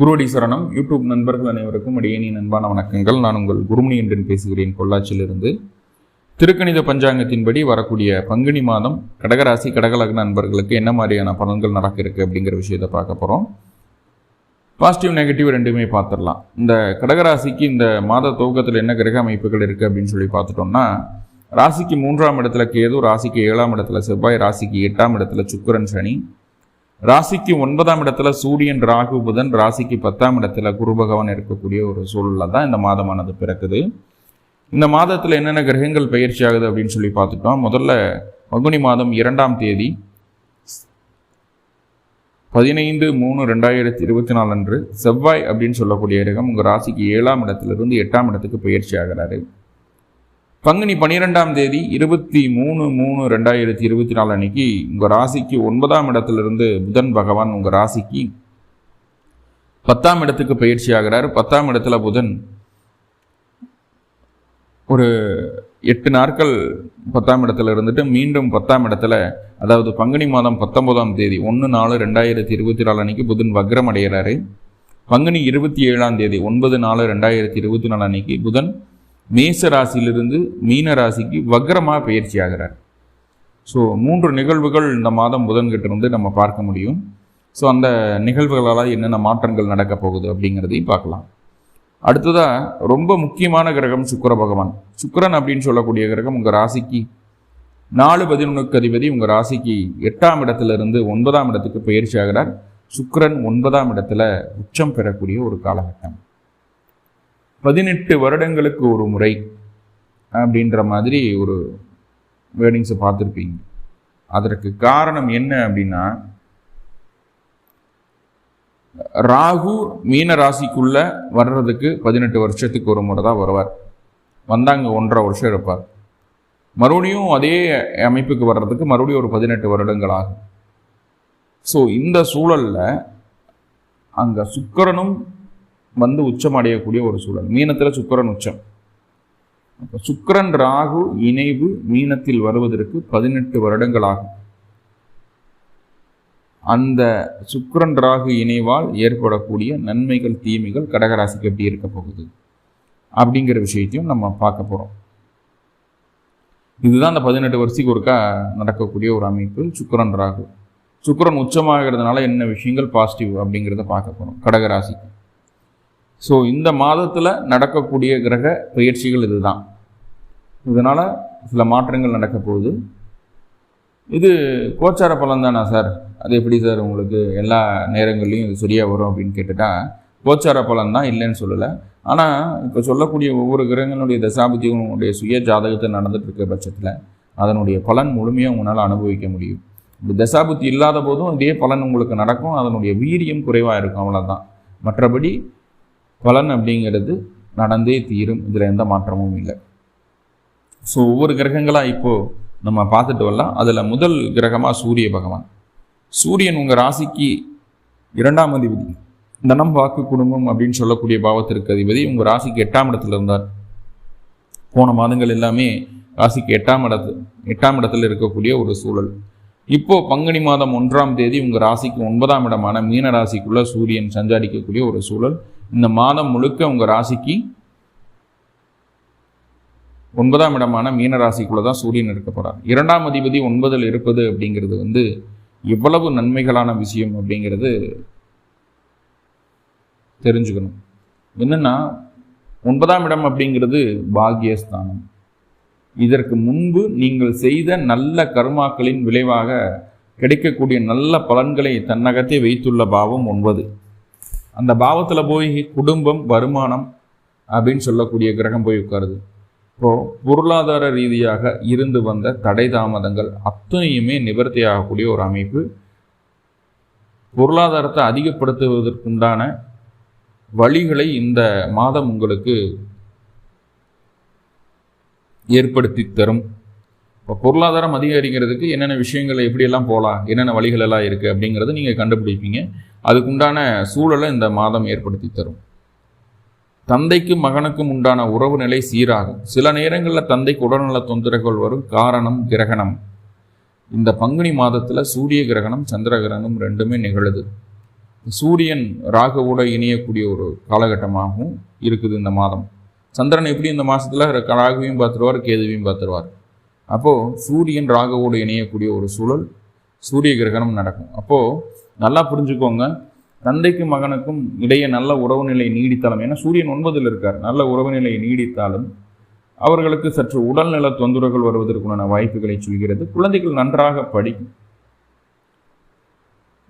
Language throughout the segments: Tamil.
குருவடி சரணம் யூடியூப் நண்பர்கள் அனைவருக்கும் இடையேனின் நண்பான வணக்கங்கள். நான் உங்கள் குருமணி என்றன் பேசுகிறேன். பொள்ளாச்சியிலிருந்து. திருக்கணித பஞ்சாங்கத்தின்படி வரக்கூடிய பங்குனி மாதம் கடகராசி கடகலக்ன நண்பர்களுக்கு என்ன மாதிரியான பலன்கள் நடக்க இருக்குது அப்படிங்கிற விஷயத்தை பார்க்க போகிறோம் பாசிட்டிவ் நெகட்டிவ் ரெண்டுமே பார்த்துடலாம். இந்த கடகராசிக்கு இந்த மாத துவக்கத்தில் என்ன கிரக அமைப்புகள் இருக்குது அப்படின்னு சொல்லி பார்த்துட்டோம்னா ராசிக்கு மூன்றாம் இடத்துல கேது ராசிக்கு ஏழாம் இடத்துல செவ்வாய் ராசிக்கு எட்டாம் இடத்துல சுக்கிரன் சனி. ராசிக்கு ஒன்பதாம் இடத்துல சூரியன் ராகு புதன். ராசிக்கு பத்தாம் இடத்துல குரு பகவான் இருக்கக்கூடிய ஒரு சூழலில் தான் இந்த மாதமானது பிறக்குது. இந்த மாதத்தில் என்னென்ன கிரகங்கள் பயிற்சி ஆகுது அப்படின்னு சொல்லி பார்த்துட்டோம். முதல்ல பகுனி மாதம் இரண்டாம் தேதி பதினைந்து மூணு ரெண்டாயிரத்தி இருபத்தி நாலு அன்று செவ்வாய் அப்படின்னு சொல்லக்கூடிய கிரகம் உங்கள் ராசிக்கு ஏழாம் இடத்திலிருந்து எட்டாம் இடத்துக்கு பயிற்சி ஆகிறாரு. பங்குனி பன்னிரெண்டாம் தேதி இருபத்தி மூணு மூணு ரெண்டாயிரத்தி இருபத்தி நாலு அன்னைக்கு உங்கள் ராசிக்கு ஒன்பதாம் இடத்திலிருந்து புதன் பகவான் உங்கள் ராசிக்கு பத்தாம் இடத்துக்கு பயிற்சி ஆகிறார். பத்தாம் இடத்துல புதன் ஒரு எட்டு நாட்கள் பத்தாம் இடத்துல இருந்துட்டு மீண்டும் பத்தாம் இடத்துல அதாவது பங்குனி மாதம் பத்தொன்பதாம் தேதி ஒன்று நாலு ரெண்டாயிரத்தி இருபத்தி நாலு அன்னைக்கு புதன் வக்ரம் அடைகிறாரு. பங்குனி இருபத்தி ஏழாம் தேதி ஒன்பது நாலு ரெண்டாயிரத்தி இருபத்தி நாலு அன்னைக்கு புதன் மேச ராசியிலிருந்து மீன ராசிக்கு வக்ரமாக பயிற்சி ஆகிறார். ஸோ மூன்று நிகழ்வுகள் இந்த மாதம் புதன்கிட்ட இருந்து நம்ம பார்க்க முடியும். ஸோ அந்த நிகழ்வுகளால் என்னென்ன மாற்றங்கள் நடக்க போகுது அப்படிங்கிறதையும் பார்க்கலாம். அடுத்ததாக ரொம்ப முக்கியமான கிரகம் சுக்கர பகவான். சுக்கிரன் அப்படின்னு சொல்லக்கூடிய கிரகம் உங்கள் ராசிக்கு நாலு பதினொன்றுக்கு அதிபதி உங்கள் ராசிக்கு எட்டாம் இடத்துல இருந்து ஒன்பதாம் இடத்துக்கு பயிற்சி ஆகிறார். சுக்கிரன் ஒன்பதாம் இடத்துல உச்சம் பெறக்கூடிய ஒரு காலகட்டம். பதினெட்டு வருடங்களுக்கு ஒரு முறை அப்படின்ற மாதிரி ஒரு வேர்டிங்ஸை பார்த்துருப்பீங்க. அதற்கு காரணம் என்ன அப்படின்னா ராகு மீன ராசிக்குள்ள வர்றதுக்கு பதினெட்டு வருஷத்துக்கு ஒரு முறை தான் வருவார். வந்தாங்க ஒன்றரை வருஷம் இருப்பார். மறுபடியும் அதே அமைப்புக்கு வர்றதுக்கு மறுபடியும் ஒரு பதினெட்டு வருடங்கள் ஆகும். ஸோ இந்த சூழலில் அங்கே சுக்கிரனும் வந்து உச்சம் அடையக்கூடிய ஒரு சூழல். மீனத்தில் சுக்கரன் உச்சம். அப்போ சுக்கரன் ராகு இணைவு மீனத்தில் வருவதற்கு பதினெட்டு வருடங்கள் ஆகும் அந்த சுக்கரன் ராகு இணைவால் ஏற்படக்கூடிய நன்மைகள் தீமைகள் கடகராசிக்கு எப்படி இருக்க போகுது? அப்படிங்கிற விஷயத்தையும் நம்ம பார்க்க போகிறோம் இதுதான் அந்த பதினெட்டு வருஷத்துக்கு ஒருக்கா நடக்கக்கூடிய ஒரு அமைப்பு சுக்கரன் ராகு. சுக்கரன் உச்சமாகிறதுனால என்ன விஷயங்கள் பாசிட்டிவ் அப்படிங்கிறத பார்க்க போகிறோம் கடகராசிக்கு. ஸோ இந்த மாதத்தில் நடக்கக்கூடிய கிரக பயிற்சிகள் இதுதான். இதனால் சில மாற்றங்கள் நடக்க போகுது. இது கோச்சார பலன் தானா சார்? அது எப்படி சார் உங்களுக்கு எல்லா நேரங்கள்லையும் இது சரியாக வரும் அப்படின்னு கேட்டுட்டா கோச்சார பலன் தான் இல்லைன்னு சொல்லலை. ஆனால் இப்போ சொல்லக்கூடிய ஒவ்வொரு கிரகங்களுடைய தசாபுத்திகளுடைய சுய ஜாதகத்தை நடந்துட்டு இருக்க பட்சத்தில் அதனுடைய பலன் முழுமையாக உங்களால் அனுபவிக்க முடியும். இப்போ தசாபுத்தி இல்லாத போதும் இதே பலன் உங்களுக்கு நடக்கும். அதனுடைய வீரியம் குறைவாக இருக்கும் அவ்வளோதான் மற்றபடி பலன் அப்படிங்கிறது நடந்தே தீரும். இதில் எந்த மாற்றமும் இல்லை. ஸோ ஒவ்வொரு கிரகங்களாக இப்போது நம்ம பார்த்துட்டு வரலாம். அதில் முதல் கிரகமாக சூரிய பகவான். சூரியன் உங்கள் ராசிக்கு இரண்டாம் அதிபதி. தனம் வாக்கு குடும்பம் அப்படின்னு சொல்லக்கூடிய பாவத்திற்கு அதிபதி. உங்கள் ராசிக்கு எட்டாம் இடத்துல இருந்தார். போன மாதங்கள் எல்லாமே ராசிக்கு எட்டாம் இடத்து எட்டாம் இடத்துல இருக்கக்கூடிய ஒரு சூழல். இப்போது பங்குனி மாதம் ஒன்றாம் தேதி உங்கள் ராசிக்கு ஒன்பதாம் இடமான மீன ராசிக்குள்ளே சூரியன் சஞ்சாரிக்கக்கூடிய ஒரு சூழல். இந்த மாதம் முழுக்க உங்கள் ராசிக்கு ஒன்பதாம் இடமான மீன ராசிக்குள்ளே தான் சூரியன் இருக்க போகிறார் இரண்டாம் அதிபதி ஒன்பதில் இருப்பது அப்படிங்கிறது வந்து எவ்வளவு நன்மைகளான விஷயம் அப்படிங்கிறது தெரிஞ்சுக்கணும். என்னென்னா ஒன்பதாம் இடம் அப்படிங்கிறது பாக்யஸ்தானம். இதற்கு முன்பு நீங்கள் செய்த நல்ல கர்மாக்களின் விளைவாக கிடைக்கக்கூடிய நல்ல பலன்களை தன்னகத்தே வைத்துள்ள பாவம் ஒன்பது. அந்த பாவத்தில் போய் குடும்பம் வருமானம் அப்படின்னு சொல்லக்கூடிய கிரகம் போய் உட்காருது. இப்போது பொருளாதார ரீதியாக இருந்து வந்த தடை தாமதங்கள் அத்தனையுமே நிவர்த்தி ஆகக்கூடிய ஒரு அமைப்பு. பொருளாதாரத்தை அதிகப்படுத்துவதற்குண்டான வழிகளை இந்த மாதம் உங்களுக்கு ஏற்படுத்தி தரும். இப்போ பொருளாதாரம் அதிகரிக்கிறதுக்கு என்னென்ன விஷயங்கள் எப்படியெல்லாம் போகலாம் என்னென்ன வழிகளெல்லாம் இருக்குது அப்படிங்கிறத நீங்கள் கண்டுபிடிப்பீங்க. அதுக்குண்டான சூழலை இந்த மாதம் ஏற்படுத்தி தரும். தந்தைக்கும் மகனுக்கும் உண்டான உறவு நிலை சீராகும். சில நேரங்களில் தந்தைக்கு உடல்நல தொந்தரவுகள் வரும். காரணம் கிரகணம். இந்த பங்குனி மாதத்தில் சூரிய கிரகணம் சந்திர கிரகணம் ரெண்டுமே நிகழுது. சூரியன் ராகுவோட இணையக்கூடிய ஒரு காலகட்டமாகவும் இருக்குது இந்த மாதம். சந்திரன் எப்படி இந்த மாதத்தில் ராகுவையும் பார்த்துருவார் கேதுவையும் பார்த்துருவார். அப்போது சூரியன் ராகுவோடு இணையக்கூடிய ஒரு சூழல் சூரிய கிரகணம் நடக்கும். அப்போது நல்லா புரிஞ்சுக்கோங்க. தந்தைக்கும் மகனுக்கும் இடையே நல்ல உறவு நிலை நீடித்தாலும் ஏன்னா சூரியன் ஒன்பதில் இருக்கார் நல்ல உறவு நிலை நீடித்தாலும் அவர்களுக்கு சற்று உடல்நல தொந்தரவுகள் வருவதற்குண்டான வாய்ப்புகளை சொல்கிறது. குழந்தைகள் நன்றாக படிக்கும்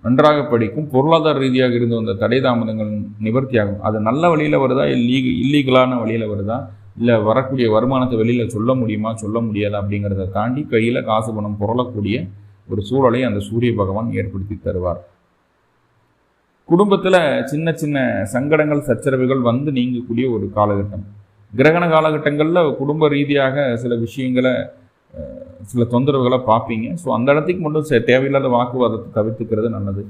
நன்றாக படிக்கும் பொருளாதார ரீதியாக இருந்து வந்த தடை தாமதங்கள் நிவர்த்தியாகும். அது நல்ல வழியில் வருதா இல்லீக இல்லீகலான வழியில் வருதா இல்லை வரக்கூடிய வருமானத்தை வெளியில் சொல்ல முடியுமா சொல்ல முடியாதா அப்படிங்கிறத தாண்டி கையில் காசு பணம் புரளக்கூடிய ஒரு சூழலை அந்த சூரிய பகவான் ஏற்படுத்தி தருவார். குடும்பத்தில் சின்ன சின்ன சங்கடங்கள் சச்சரவுகள் வந்து நீங்கக்கூடிய ஒரு காலகட்டம். கிரகண காலகட்டங்களில் குடும்ப ரீதியாக சில விஷயங்களை சில தொந்தரவுகளை பார்ப்பீங்க. ஸோ அந்த இடத்துக்கு மட்டும் தேவையில்லாத வாக்குவாதத்தை தவிர்த்துக்கிறது நல்லது.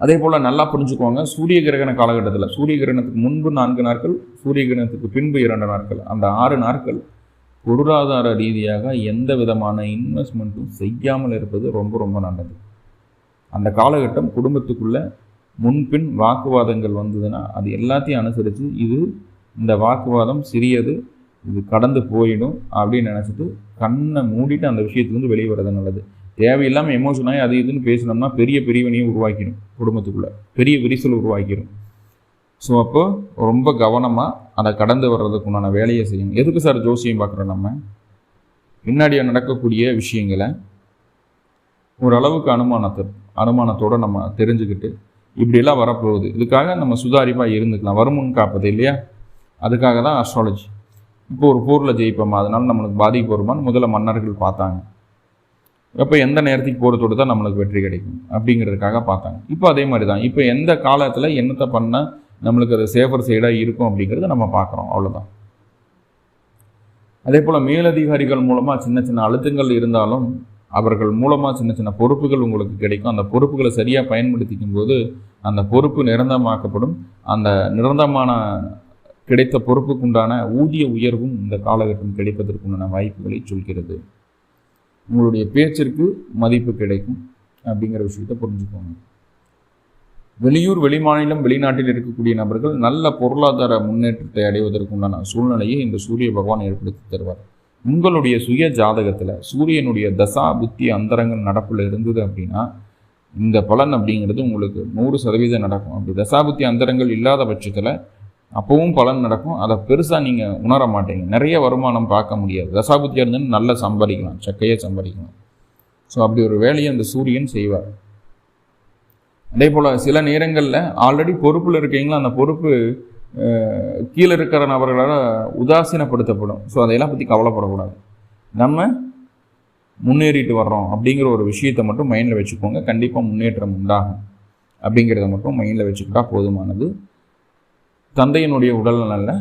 அதே போல் நல்லா புரிஞ்சுக்கோங்க சூரிய கிரகண காலகட்டத்தில் சூரிய கிரகணத்துக்கு முன்பு நான்கு நாட்கள் சூரிய கிரகணத்துக்கு பின்பு இரண்டு நாட்கள். அந்த ஆறு நாட்கள் பொருளாதார ரீதியாக எந்த விதமான இன்வெஸ்ட்மெண்ட்டும் செய்யாமல் இருப்பது ரொம்ப ரொம்ப நல்லது. அந்த காலகட்டம் குடும்பத்துக்குள்ளே முன்பின் வாக்குவாதங்கள் வந்ததுன்னா அது எல்லாத்தையும் அனுசரித்து இது இந்த வாக்குவாதம் சிறியது இது கடந்து போயிடும் அப்படின்னு நினச்சிட்டு கண்ணை மூடிட்டு அந்த விஷயத்துலேருந்து வெளியே வர்றது நல்லது. தேவையில்லாமல் எமோஷனாகி அது இதுன்னு பேசினோம்னா பெரிய பிரிவினையும் உருவாக்கிடும் குடும்பத்துக்குள்ளே. பெரிய விரிசல் உருவாக்கிடும் ஸோ அப்போ ரொம்ப கவனமாக அதை கடந்து வர்றதுக்கு உண்டான வேலையை செய்யணும். எதுக்கு சார் ஜோசியம் பார்க்குறோம் நம்ம? பின்னாடியாக நடக்கக்கூடிய விஷயங்களை ஓரளவுக்கு அனுமானத்தை அனுமானத்தோடு நம்ம தெரிஞ்சுக்கிட்டு இப்படியெல்லாம் வரப்போகுது. இதுக்காக நம்ம சுதாரிப்பாக இருந்துக்கலாம். வருமுன் காப்பது இல்லையா? அதுக்காக தான் அஸ்ட்ராலஜி இப்போ ஒரு போரில் ஜெயிப்போமா? அதனால நம்மளுக்கு பாதிப்பு வருமானு முதல்ல மன்னர்கள் பார்த்தாங்க. அப்போ எந்த நேரத்துக்கு போகிறதோடு தான் நம்மளுக்கு வெற்றி கிடைக்கும்? அப்படிங்கிறதுக்காக பார்த்தாங்க. இப்போ அதே மாதிரி தான். இப்போ எந்த காலத்தில் என்னத்தை பண்ணால் நம்மளுக்கு அது சேஃபர் சைடாக இருக்கும் அப்படிங்கிறத நம்ம பார்க்குறோம். அவ்வளோதான் அதே போல் மேலதிகாரிகள் மூலமாக சின்ன சின்ன அழுத்தங்கள் இருந்தாலும் அவர்கள் மூலமாக சின்ன சின்ன பொறுப்புகள் உங்களுக்கு கிடைக்கும். அந்த பொறுப்புகளை சரியாக பயன்படுத்திக்கும் போது அந்த பொறுப்பு நிரந்தரமாக்கப்படும். அந்த நிரந்தரமான கிடைத்த பொறுப்புக்குண்டான ஊதிய உயர்வும் இந்த காலகட்டம் கிடைப்பதற்குண்டான வாய்ப்புகளை சொல்கிறது. உங்களுடைய பேச்சிற்கு மதிப்பு கிடைக்கும் அப்படிங்கிற விஷயத்தை புரிஞ்சுக்கோங்க. வெளியூர் வெளிமாநிலம் வெளிநாட்டில் இருக்கக்கூடிய நபர்கள் நல்ல பொருளாதார முன்னேற்றத்தை அடைவதற்குண்டான சூழ்நிலையை இந்த சூரிய பகவான் ஏற்படுத்தி தருவார். உங்களுடைய சுய ஜாதகத்தில் சூரியனுடைய தசா புத்தி அந்தரங்கள் நடப்பில் இருந்தது அப்படின்னா இந்த பலன் அப்படிங்கிறது உங்களுக்கு நூறு சதவீதம் நடக்கும். அப்படி தசாபுத்தி அந்தரங்கள் இல்லாத பட்சத்தில் அப்போவும் பலன் நடக்கும். அதை பெருசாக நீங்கள் உணர மாட்டீங்க. நிறைய வருமானம் பார்க்க முடியாது. தசாபுத்தியாக இருந்தாலும் நல்லா சம்பாதிக்கலாம். சக்கையே சம்பாதிக்கலாம். ஸோ அப்படி ஒரு வேலையை அந்த சூரியன் செய்வார். அதே போல் சில நேரங்களில் ஆல்ரெடி பொறுப்பில் இருக்கீங்களா? அந்த பொறுப்பு கீழே இருக்கிற நபர்களால் உதாசீனப்படுத்தப்படும். ஸோ அதையெல்லாம் பற்றி கவலைப்படக்கூடாது. நம்ம முன்னேறிட்டு வர்றோம் அப்படிங்கிற ஒரு விஷயத்தை மட்டும் மைண்டில் வச்சுக்கோங்க. கண்டிப்பாக முன்னேற்றம் உண்டாகும் அப்படிங்கிறத மட்டும் மைண்டில் வச்சுக்கிட்டால் போதுமானது. தந்தையினுடைய உடல்நலில்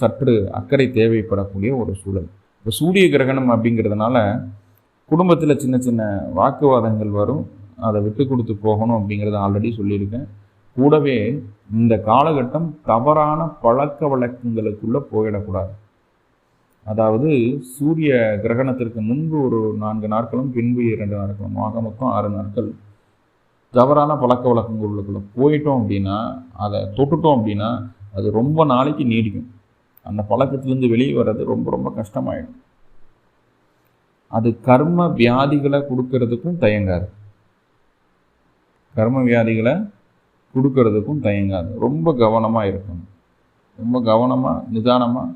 சற்று அக்கறை தேவைப்படக்கூடிய ஒரு சூழல். இப்போ சூரிய கிரகணம் அப்படிங்கிறதுனால குடும்பத்தில் சின்ன சின்ன வாக்குவாதங்கள் வரும். அதை விட்டு கொடுத்து போகணும் அப்படிங்கிறத ஆல்ரெடி சொல்லியிருக்கேன். கூடவே இந்த காலகட்டம் தவறான பழக்க வழக்கங்களுக்குள்ளே போயிடக்கூடாது. அதாவது சூரிய கிரகணத்திற்கு முன்பு ஒரு நான்கு நாட்களும் பின்பு இரண்டு நாட்களும் ஆக மொத்தம் ஆறு நாட்கள் தவறான பழக்க வழக்கங்களுக்குள்ளே போயிட்டோம் அப்படின்னா அதை தொட்டுட்டோம் அப்படின்னா அது ரொம்ப நாளைக்கு நீடிக்கும். அந்த பழக்கத்துலேருந்து வெளியே வர்றது ரொம்ப ரொம்ப கஷ்டமாயிடும். அது கர்ம வியாதிகளை கொடுக்கறதுக்கும் தயங்காது. கர்ம வியாதிகளை கொடுக்கறதுக்கும் தயங்காது. ரொம்ப கவனமாக இருக்கணும். ரொம்ப கவனமாக நிதானமாக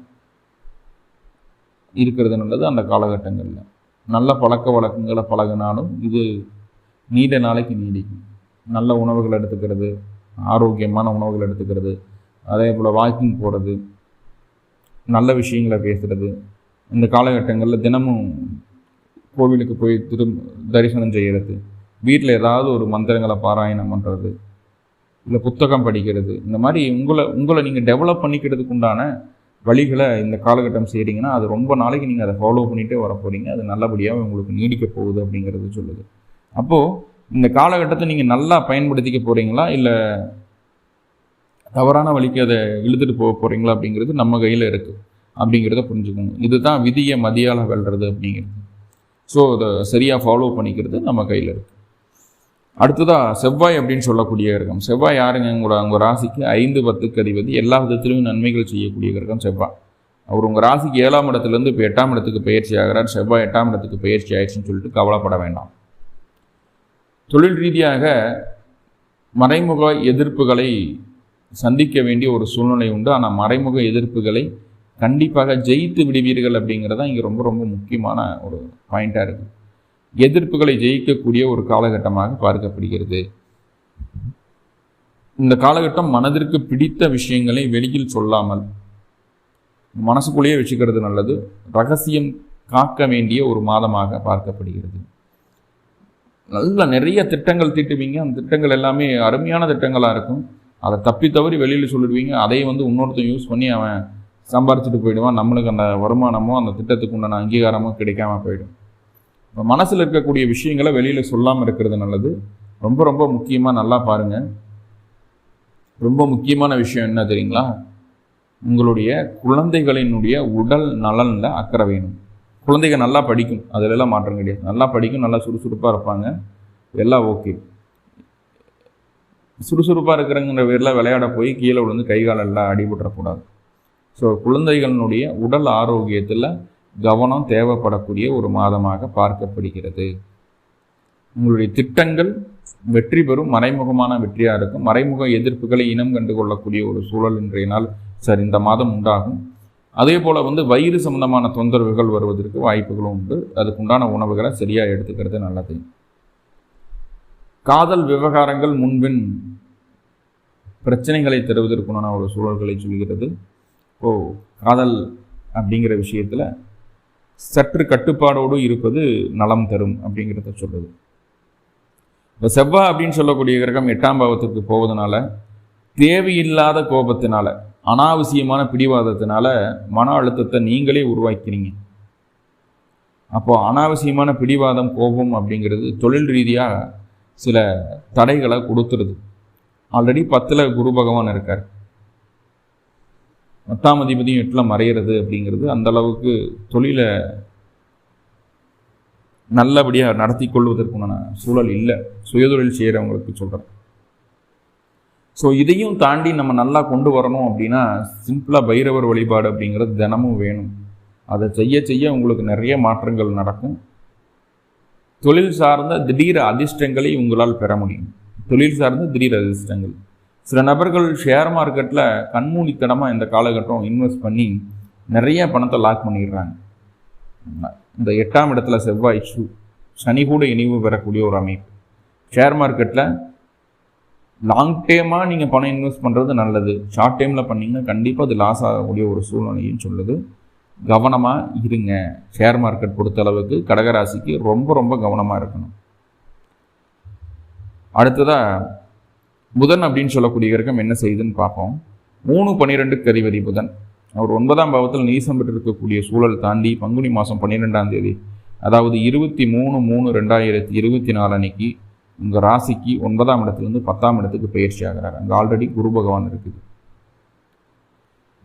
இருக்கிறது நல்லது அந்த காலகட்டங்களில். நல்ல பழக்க வழக்கங்களை பழகினாலும் இது நீண்ட நாளைக்கு நீடிக்கும். நல்ல உணவுகள் எடுத்துக்கிறது ஆரோக்கியமான உணவுகள் எடுத்துக்கிறது அதே போல் வாக்கிங் போகிறது நல்ல விஷயங்களை பேசுகிறது இந்த காலகட்டங்களில் தினமும் கோவிலுக்கு போய் திரு தரிசனம் செய்கிறது வீட்டில் ஏதாவது ஒரு மந்திரங்களை பாராயணம் பண்ணுறது இல்லை புத்தகம் படிக்கிறது இந்த மாதிரி உங்களை உங்களை நீங்கள் டெவலப் பண்ணிக்கிறதுக்கு உண்டான வழிகளை இந்த காலகட்டம் செய்கிறீங்கன்னா அது ரொம்ப நாளைக்கு நீங்கள் அதை ஃபாலோ பண்ணிகிட்டே வர போகிறீங்க அது நல்லபடியாக உங்களுக்கு நீடிக்க போகுது அப்படிங்கிறது சொல்லுது. அப்போது இந்த காலகட்டத்தை நீங்கள் நல்லா பயன்படுத்திக்க போகிறீங்களா இல்லை தவறான வழிக்கு அதை இழுத்துட்டு போக போகிறீங்களா அப்படிங்கிறது நம்ம கையில் இருக்குது அப்படிங்கிறத புரிஞ்சுக்கோங்க. இதுதான் விதியை மதியால் வெல்றது அப்படிங்கிறது. ஸோ அதை சரியாக ஃபாலோ பண்ணிக்கிறது நம்ம கையில் இருக்குது அடுத்ததாக செவ்வாய் அப்படின்னு சொல்லக்கூடிய கிரகம். செவ்வாய் யாருங்க உங்களோட உங்கள் ராசிக்கு ஐந்து பத்துக்கு அதிபதி எல்லா விதத்திலும் நன்மைகள் செய்யக்கூடிய கிரகம் செவ்வாய். அவர் உங்கள் ராசிக்கு ஏழாம் இடத்துலேருந்து இப்போ எட்டாம் இடத்துக்கு பயிற்சி ஆகிறார். செவ்வாய் எட்டாம் இடத்துக்கு பயிற்சி ஆயிடுச்சுன்னு சொல்லிட்டு கவலைப்பட வேண்டாம். தொழில் ரீதியாக மறைமுக எதிர்ப்புகளை சந்திக்க வேண்டிய ஒரு சூழ்நிலை உண்டு. ஆனால் மறைமுக எதிர்ப்புகளை கண்டிப்பாக ஜெயித்து விடுவீர்கள் அப்படிங்கிறது தான் இங்கே ரொம்ப ரொம்ப முக்கியமான ஒரு பாயிண்ட்டாக இருக்குது எதிர்ப்புகளை ஜெயிக்கக்கூடிய ஒரு காலகட்டமாக பார்க்கப்படுகிறது. இந்த காலகட்டம் மனதிற்கு பிடித்த விஷயங்களை வெளியில் சொல்லாமல் மனசுக்குள்ளேயே வச்சுக்கிறது நல்லது. ரகசியம் காக்க வேண்டிய ஒரு மாதமாக பார்க்கப்படுகிறது. நல்ல நிறைய திட்டங்கள் தீட்டுவீங்க. அந்த திட்டங்கள் எல்லாமே அருமையான திட்டங்களாக இருக்கும். அதை தப்பி தவறி வெளியில் சொல்லிடுவீங்க. அதை வந்து இன்னொருத்தன் யூஸ் பண்ணி அவன் சம்பாரிச்சிட்டு போயிடுவான். நம்மளுக்கு அந்த வருமானமோ அந்த திட்டத்துக்கு உண்டான அங்கீகாரமோ கிடைக்காம போயிடும். மனசில் இருக்கக்கூடிய விஷயங்களை வெளியில் சொல்லாமல் இருக்கிறது நல்லது. ரொம்ப ரொம்ப முக்கியமாக நல்லா பாருங்கள் ரொம்ப முக்கியமான விஷயம் என்ன தெரியுங்களா? உங்களுடைய குழந்தைகளினுடைய உடல் நலனில் அக்கறை வேணும். குழந்தைங்க நல்லா படிக்கும். அதிலெல்லாம் மாற்றம் கிடையாது. நல்லா படிக்கும் நல்லா சுறுசுறுப்பாக இருப்பாங்க. எல்லாம் ஓகே. சுறுசுறுப்பாக இருக்கிறங்கிற பேரில் விளையாட போய் கீழே விழுந்து கை காலெல்லாம் அடிபட்டுறக்கூடாது. ஸோ குழந்தைகளினுடைய உடல் ஆரோக்கியத்தில் கவனம் தேவைப்படக்கூடிய ஒரு மாதமாக பார்க்கப்படுகிறது. உங்களுடைய திட்டங்கள் வெற்றி பெறும் மறைமுகமான வெற்றியாக இருக்கும். மறைமுக எதிர்ப்புகளை இனம் கண்டு கொள்ளக்கூடிய ஒரு சூழல் இன்றைய நாள் சார் இந்த மாதம் உண்டாகும். அதே போல் வந்து வயிறு சம்பந்தமான தொந்தரவுகள் வருவதற்கு வாய்ப்புகளும் உண்டு. அதுக்குண்டான உணவுகளை சரியாக எடுத்துக்கிறது நல்லது. காதல் விவகாரங்கள் முன்பின் பிரச்சனைகளை தருவதற்குண்டான ஒரு சூழல்களை சொல்கிறது. ஓ காதல் அப்படிங்கிற விஷயத்தில் சற்று கட்டுப்பாடோடு இருப்பது நலம் தரும் அப்படிங்கிறத சொல்லுது இப்போ செவ்வா அப்படின்னு சொல்லக்கூடிய கிரகம் எட்டாம் பாவத்துக்கு போவதனால தேவையில்லாத கோபத்தினால அனாவசியமான பிடிவாதத்தினால மன அழுத்தத்தை நீங்களே உருவாக்கிறீங்க அப்போ அனாவசியமான பிடிவாதம் கோபம் அப்படிங்கிறது தொழில் ரீதியாக சில தடைகளை கொடுத்துருது. ஆல்ரெடி பத்தில் குரு பகவான் இருக்கார். பத்தாம் அதிபதியும் எட்டில் மறையிறது அப்படிங்கிறது அந்த அளவுக்கு தொழிலை நல்லபடியாக நடத்தி கொள்வதற்குண்டான சூழல் இல்லை. சுயதொழில் செய்கிறவங்களுக்கு சொல்கிறேன் ஸோ இதையும் தாண்டி நம்ம நல்லா கொண்டு வரணும் அப்படின்னா சிம்பிளாக பைரவர் வழிபாடு அப்படிங்கிறது தினமும் வேணும். அதை செய்ய செய்ய உங்களுக்கு நிறைய மாற்றங்கள் நடக்கும். தொழில் சார்ந்த திடீர் அதிர்ஷ்டங்களை உங்களால் பெற முடியும். தொழில் சார்ந்த திடீர் அதிர்ஷ்டங்கள். சில நபர்கள் ஷேர் மார்க்கெட்டில் கண்மூடித்தனமாக இந்த காலகட்டம் இன்வெஸ்ட் பண்ணி நிறைய பணத்தை லாக் பண்ணிடுறாங்க. இந்த எட்டாம் இடத்துல செவ்வாய் ஷூ சனி கூட இணைவு பெறக்கூடிய ஒரு அமைப்பு. ஷேர் மார்க்கெட்டில் லாங் டேமாக நீங்கள் பணம் இன்வெஸ்ட் பண்ணுறது நல்லது. ஷார்ட் டைமில் பண்ணிங்கன்னா கண்டிப்பாக அது லாஸ் ஆகக்கூடிய ஒரு சூழ்நிலையும் சொல்லுது. கவனமாக இருங்க. ஷேர் மார்க்கெட் பொறுத்தளவுக்கு கடகராசிக்கு ரொம்ப ரொம்ப கவனமாக இருக்கணும். அடுத்ததாக புதன் அப்படின்னு சொல்லக்கூடிய கிரகம் என்ன செய்யுதுன்னு பார்ப்போம். மூணு பன்னிரெண்டு அதிபதி புதன். அவர் ஒன்பதாம் பாவத்தில் நீசம் பெற்றிருக்கக்கூடிய சூழல் தாண்டி பங்குனி மாதம் பன்னிரெண்டாம் தேதி அதாவது இருபத்தி மூணு மூணு ரெண்டாயிரத்தி இருபத்தி நாலு அன்னைக்கு உங்கள் ராசிக்கு ஒன்பதாம் இடத்துலேருந்து பத்தாம் இடத்துக்கு பயிற்சி ஆகிறார். அங்கே ஆல்ரெடி குரு பகவான் இருக்குது.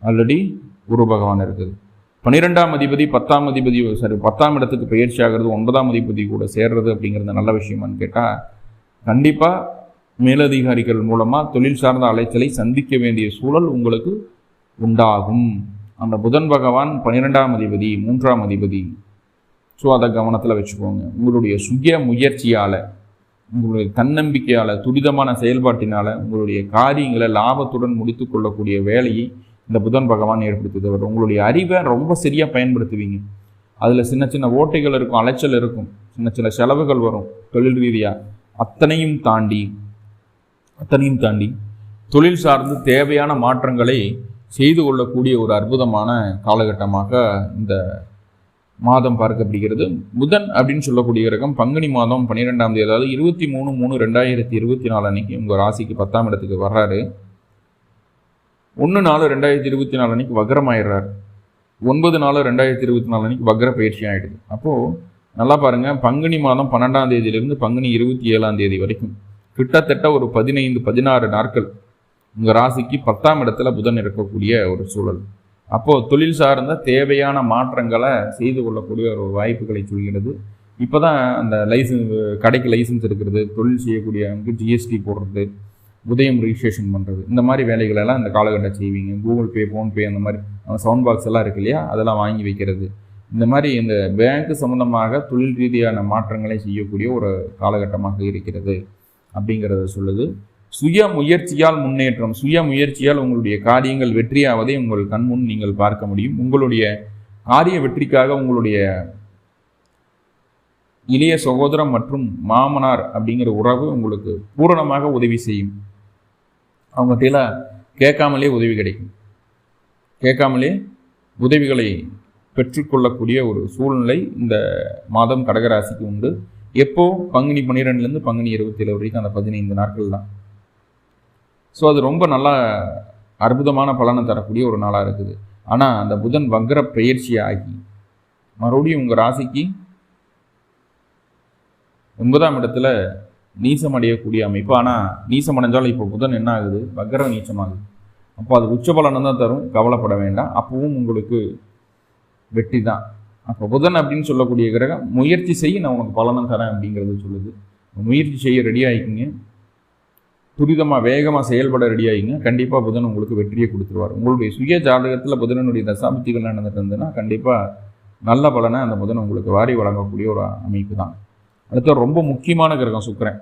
ஆல்ரெடி குரு பகவான் இருக்குது. பன்னிரெண்டாம் அதிபதி பத்தாம் அதிபதி சாரி பத்தாம் இடத்துக்கு பயிற்சி ஆகிறது ஒன்பதாம் அதிபதி கூட சேர்றது அப்படிங்கிறது நல்ல விஷயமான்னு கேட்டால் கண்டிப்பாக மேலதிகாரிகள் மூலமாக தொழில் சார்ந்த அலைச்சலை சந்திக்க வேண்டிய சூழல் உங்களுக்கு உண்டாகும். அந்த புதன் பகவான் பன்னிரெண்டாம் அதிபதி மூன்றாம் அதிபதி. ஸோ அதை கவனத்தில் வச்சுக்கோங்க. உங்களுடைய சுய முயற்சியால் உங்களுடைய தன்னம்பிக்கையால் துரிதமான செயல்பாட்டினால் உங்களுடைய காரியங்களை லாபத்துடன் முடித்து கொள்ளக்கூடிய வேலையை இந்த புதன் பகவான் ஏற்படுத்தி உங்களுடைய அறிவை ரொம்ப சரியாக பயன்படுத்துவீங்க. அதில் சின்ன சின்ன ஓட்டைகள் இருக்கும் அலைச்சல் இருக்கும். சின்ன சின்ன செலவுகள் வரும் தொழில் ரீதியாக அத்தனையும் தாண்டி அத்தனையும் தாண்டி தொழில் சார்ந்து தேவையான மாற்றங்களை செய்து கொள்ளக்கூடிய ஒரு அற்புதமான காலகட்டமாக இந்த மாதம் பார்க்கப்படுகிறது. புதன் அப்படின்னு சொல்லக்கூடிய கிரகம் பங்குனி மாதம் பன்னிரெண்டாம் தேதி அதாவது இருபத்தி மூணு மூணு ரெண்டாயிரத்தி இருபத்தி நாலு அன்னைக்கு உங்கள் ராசிக்கு பத்தாம் இடத்துக்கு வர்றாரு. ஒன்று நாலு ரெண்டாயிரத்தி இருபத்தி நாலு அன்னைக்கு வக்ரமாயிடுறாரு. ஒன்பது நாலு ரெண்டாயிரத்தி இருபத்தி நாலு அன்னைக்கு வக்ர பயிற்சி ஆகிடுது அப்போது நல்லா பாருங்கள் பங்குனி மாதம் பன்னெண்டாம் தேதியிலேருந்து பங்குனி இருபத்தி ஏழாம் தேதி வரைக்கும் கிட்டத்தட்ட ஒரு பதினைந்து பதினாறு நாட்கள் உங்கள் ராசிக்கு பத்தாம் இடத்துல புதன் இருக்கக்கூடிய ஒரு சூழல். அப்போது தொழில் சார்ந்த தேவையான மாற்றங்களை செய்து கொள்ளக்கூடிய ஒரு வாய்ப்புகளை சொல்கிறது. இப்போ தான் அந்த லைசன்ஸ் கடைக்கு லைசன்ஸ் எடுக்கிறது தொழில் செய்யக்கூடியவங்க ஜிஎஸ்டி போடுறது உதயம் ரிஜிஸ்ட்ரேஷன் பண்ணுறது இந்த மாதிரி வேலைகளெல்லாம் இந்த காலகட்டம் செய்வீங்க. கூகுள் பே ஃபோன்பே அந்த மாதிரி சவுண்ட் பாக்ஸ் எல்லாம் இருக்கு இல்லையா? அதெல்லாம் வாங்கி வைக்கிறது. இந்த மாதிரி இந்த பேங்க் சம்மந்தமாக தொழில் ரீதியான மாற்றங்களை செய்யக்கூடிய ஒரு காலகட்டமாக இருக்கிறது. அப்படிங்கிறத சொல்லுது. சுய முயற்சியால் முன்னேற்றம். சுய முயற்சியால் உங்களுடைய காரியங்கள் வெற்றியாவதை உங்கள் கண்முன் நீங்கள் பார்க்க முடியும். உங்களுடைய காரிய வெற்றிக்காக உங்களுடைய இளைய சகோதரம் மற்றும் மாமனார் அப்படிங்கிற உறவு உங்களுக்கு பூரணமாக உதவி செய்யும். அவங்ககிட்ட கேட்காமலே உதவி கிடைக்கும். கேட்காமலே உதவிகளை பெற்றுக்கொள்ளக்கூடிய ஒரு சூழ்நிலை இந்த மாதம் கடகராசிக்கு உண்டு. எப்போ? பங்குனி பன்னிரெண்டுலேருந்து பங்குனி இருபத்தி ஏழு வரைக்கும் அந்த பதினைந்து நாட்கள் தான். ஸோ அது ரொம்ப நல்லா அற்புதமான பலனை தரக்கூடிய ஒரு நாளாக இருக்குது. ஆனால் அந்த புதன் வக்ர பயிற்சி ஆகி மறுபடியும் உங்கள் ராசிக்கு ஒன்பதாம் இடத்துல நீசம் அடையக்கூடிய அமைப்பு. ஆனால் நீசம் அடைஞ்சாலும் இப்போ புதன் என்ன ஆகுது? வக்ர நீச்சமாகுது அப்போ அது உச்ச பலனை தான் தரும். கவலைப்பட வேண்டாம். அப்பவும் உங்களுக்கு வெற்றி தான். அப்போ புதன் அப்படின்னு சொல்லக்கூடிய கிரகம் முயற்சி செய்ய நான் உனக்கு பலனும் தரேன் அப்படிங்கிறது சொல்லுது. முயற்சி செய்ய ரெடி ஆகிக்கிங்க துரிதமாக வேகமாக செயல்பட ரெடி ஆகிங்க கண்டிப்பாக புதன் உங்களுக்கு வெற்றியை கொடுத்துருவார். உங்களுடைய சுய ஜாதகத்தில் புதனனுடைய தசாப்திகள் நடந்துட்டு இருந்ததுன்னா கண்டிப்பாக நல்ல பலனை அந்த புதன் உங்களுக்கு வாரி வழங்கக்கூடிய ஒரு அமைப்பு தான் அடுத்த ரொம்ப முக்கியமான கிரகம் சுக்கரன்.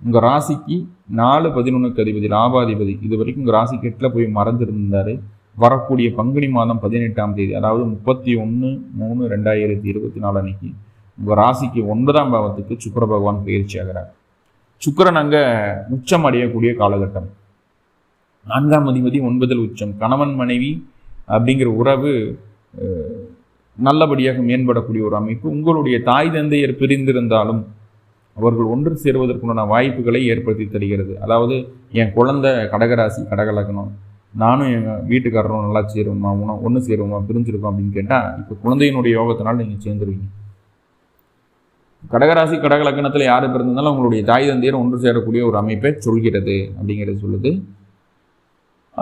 உங்கள் ராசிக்கு நாலு பதினொன்றுக்கு அதிபதி லாபாதிபதி. இது வரைக்கும் உங்கள் ராசிக்கு எட்டில் போய் மறந்துருந்தார் வரக்கூடிய பங்குனி மாதம் பதினெட்டாம் தேதி அதாவது முப்பத்தி ஒன்று மூணு ரெண்டாயிரத்தி இருபத்தி நாலு அன்னைக்கு உங்கள் ராசிக்கு ஒன்பதாம் பாவத்துக்கு சுக்கர பகவான் பயிற்சி ஆகிறார். சுக்கரன் அங்கே உச்சம் அடையக்கூடிய காலகட்டம். நான்காம் அதிபதி ஒன்பதில் உச்சம். கணவன் மனைவி அப்படிங்கிற உறவு நல்லபடியாக மேம்படக்கூடிய ஒரு அமைப்பு. உங்களுடைய தாய் தந்தையர் பிரிந்திருந்தாலும் அவர்கள் ஒன்று சேருவதற்குண்டான வாய்ப்புகளை ஏற்படுத்தி தருகிறது. அதாவது என் குழந்தை கடகராசி கடகலக்கணம் நானும் எங்கள் வீட்டுக்காரரும் நல்லா சேருவோமா உணவு ஒன்று சேருவோமா பிரிஞ்சிருக்கோம் அப்படின்னு கேட்டால் இப்போ குழந்தையினுடைய யோகத்தினால் நீங்கள் சேர்ந்துருவீங்க. கடகராசி கடகலக்கணத்தில் யார் பிறந்திருந்தாலும் உங்களுடைய தாய் தந்தையர் ஒன்று சேரக்கூடிய ஒரு அமைப்பை சொல்கிறது அப்படிங்கிறது சொல்லுது.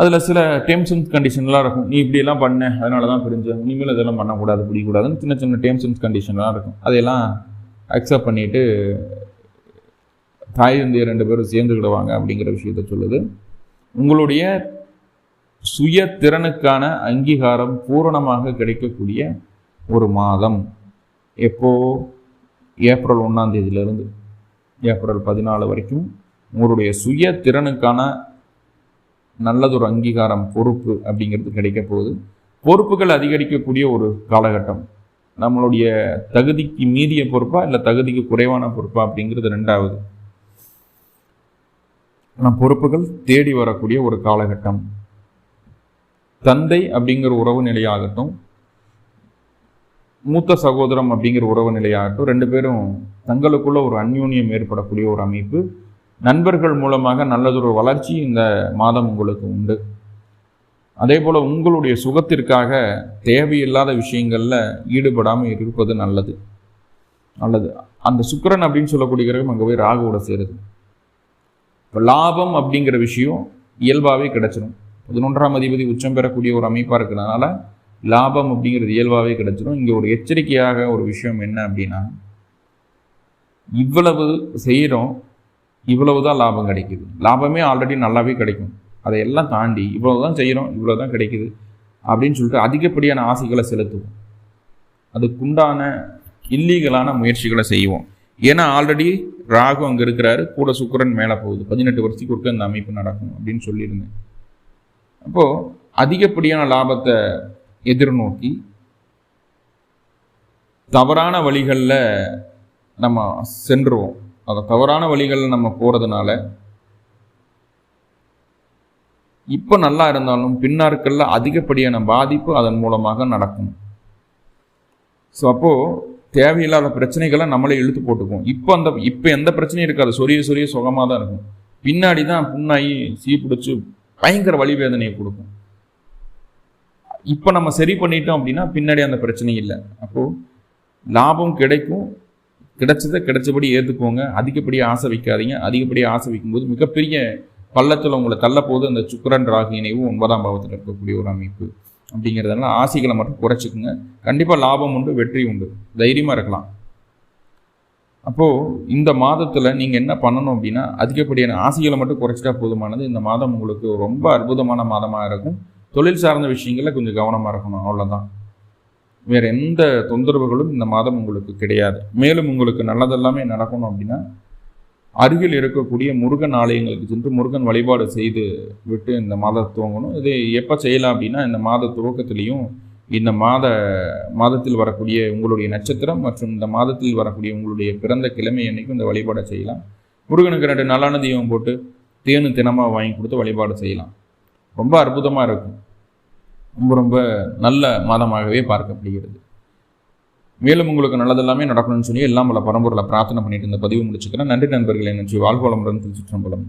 அதில் சில டேர்ம்ஸ் அண்ட் கண்டிஷன்லாம் இருக்கும். நீ இப்படியெல்லாம் பண்ண அதனால தான் பிரிஞ்சு இனிமேல் இதெல்லாம் பண்ணக்கூடாது பிடிக்கூடாதுன்னு சின்ன சின்ன டேர்ம்ஸ் அண்ட் கண்டிஷன்லாம் இருக்கும். அதையெல்லாம் அக்செப்ட் பண்ணிவிட்டு தாய் தந்தையர் ரெண்டு பேரும் சேர்ந்துக்கிடுவாங்க அப்படிங்கிற விஷயத்த சொல்லுது. உங்களுடைய சுய திறனுக்கான அங்கீகாரம் பூரணமாக கிடைக்கக்கூடிய ஒரு மாதம். எப்போ? ஏப்ரல் ஒன்றாம் தேதியிலிருந்து. ஏப்ரல் பதினாலு வரைக்கும் உங்களுடைய சுய திறனுக்கான நல்லதொரு அங்கீகாரம் பொறுப்பு அப்படிங்கிறது கிடைக்க போகுது. பொறுப்புகள் அதிகரிக்கக்கூடிய ஒரு காலகட்டம். நம்மளுடைய தகுதிக்கு மீறிய பொறுப்பா இல்லை தகுதிக்கு குறைவான பொறுப்பா அப்படிங்கிறது ரெண்டாவது. நம் பொறுப்புகள் தேடி வரக்கூடிய ஒரு காலகட்டம். தந்தை அப்படிங்கிற உறவு நிலையாகட்டும் மூத்த சகோதரம் அப்படிங்கிற உறவு நிலையாகட்டும் ரெண்டு பேரும் தங்களுக்குள்ள ஒரு அந்யூன்யம் ஏற்படக்கூடிய ஒரு அமைப்பு. நண்பர்கள் மூலமாக நல்லதொரு வளர்ச்சி இந்த மாதம் உங்களுக்கு உண்டு. அதே போல் உங்களுடைய சுகத்திற்காக தேவையில்லாத விஷயங்களில் ஈடுபடாமல் இருப்பது நல்லது. நல்லது. அந்த சுக்கரன் அப்படின்னு சொல்லக்கூடிய கிரகம் அங்கே போய் ராகுவோட சேருது. இப்போ லாபம் அப்படிங்கிற விஷயம் இயல்பாகவே கிடச்சிடும் பதினொன்றாம் அதிபதி உச்சம் பெறக்கூடிய ஒரு அமைப்பாக இருக்கிறதுனால லாபம் அப்படிங்கிறது இயல்பாகவே கிடைச்சிடும் இங்கே ஒரு எச்சரிக்கையாக ஒரு விஷயம் என்ன அப்படின்னா இவ்வளவு செய்கிறோம் இவ்வளவு தான் லாபம் கிடைக்குது. லாபமே ஆல்ரெடி நல்லாவே கிடைக்கும். அதையெல்லாம் தாண்டி இவ்வளவு தான் செய்கிறோம் இவ்வளோ தான் கிடைக்குது அப்படின்னு சொல்லிட்டு அதிகப்படியான ஆசைகளை செலுத்துவோம். அதுக்குண்டான இல்லீகலான முயற்சிகளை செய்வோம். ஏன்னா ஆல்ரெடி ராகு அங்கே இருக்கிறாரு கூட சுக்கரன் மேலே போகுது. பதினெட்டு வருஷத்துக்கு ஒருக்க இந்த அமைப்பு நடக்கும் அப்படின்னு சொல்லியிருந்தேன். அப்போது அதிகப்படியான லாபத்தை எதிர்நோக்கி தவறான வழிகளில் நம்ம சென்றுவோம். அதை தவறான வழிகளில் நம்ம போகிறதுனால இப்போ நல்லா இருந்தாலும் பின்னாட்களில் அதிகப்படியான பாதிப்பு அதன் மூலமாக நடக்கும். ஸோ அப்போது தேவையில்லாத பிரச்சனைகளை நம்மளே இழுத்து போட்டுக்குவோம். இப்போ அந்த இப்போ எந்த பிரச்சனையும் இருக்காது. சொரிய சொரிய சுகமாக தான் இருக்கும். பின்னாடி தான் புண்ணாகி சீ பிடிச்சி பயங்கர வழி வேதனையை கொடுக்கும். இப்போ நம்ம சரி பண்ணிட்டோம் அப்படின்னா பின்னாடி அந்த பிரச்சனை இல்லை. அப்போது லாபம் கிடைக்கும். கிடைச்சதை கிடைச்சபடி ஏற்றுக்கோங்க அதிகப்படியாக ஆசை வைக்காதீங்க. அதிகப்படியாக ஆசை வைக்கும்போது மிகப்பெரிய பள்ளத்தில் உங்களை தள்ளப்போது அந்த சுக்கரன் ராகு இணைவு ஒன்பதாம் பாவத்தில் இருக்கக்கூடிய ஒரு அமைப்பு அப்படிங்கிறதுனால ஆசைகளை மட்டும் குறைச்சிக்கோங்க. கண்டிப்பாக லாபம் உண்டு வெற்றி உண்டு. தைரியமாக இருக்கலாம். அப்போது இந்த மாதத்தில் நீங்கள் என்ன பண்ணணும் அப்படின்னா அதிகப்படியான ஆசைகளை மட்டும் குறைச்சிட்டா போதுமானது. இந்த மாதம் உங்களுக்கு ரொம்ப அற்புதமான மாதமாக இருக்கும். தொழில் சார்ந்த விஷயங்களில் கொஞ்சம் கவனமாக இருக்கணும். அவ்வளோதான் வேறு எந்த தொந்தரவுகளும் இந்த மாதம் உங்களுக்கு கிடையாது. மேலும் உங்களுக்கு நல்லதெல்லாமே நடக்கணும் அப்படின்னா அருகில் இருக்கக்கூடிய முருகன் ஆலயங்களுக்கு சென்று முருகன் வழிபாடு செய்து விட்டு இந்த மாதம் துவங்கணும். இது எப்போ செய்யலாம் அப்படின்னா இந்த மாத துவக்கத்துலேயும் இந்த மாத மாதத்தில் வரக்கூடிய உங்களுடைய நட்சத்திரம் மற்றும் இந்த மாதத்தில் வரக்கூடிய உங்களுடைய பிறந்த கிழமை அன்னைக்கும் இந்த வழிபாடை செய்யலாம். முருகனுக்கு ரெண்டு நல்லான தெய்வம் போட்டு தேனு தினமாக வாங்கி கொடுத்து வழிபாடு செய்யலாம். ரொம்ப அற்புதமாக இருக்கும். ரொம்ப ரொம்ப நல்ல மாதமாகவே பார்க்கப்படுகிறது. மேலும் உங்களுக்கு நல்லதெல்லாமே நடக்கணும்னு சொல்லி எல்லாம் பல பரம்பொருளை பிரார்த்தனை பண்ணிட்டு இந்த பதிவு முடிச்சுக்கிறேன். நன்றி நண்பர்களே நன்றி. வாழ்வளமுடன் திருச்சிற்றம்பலம்.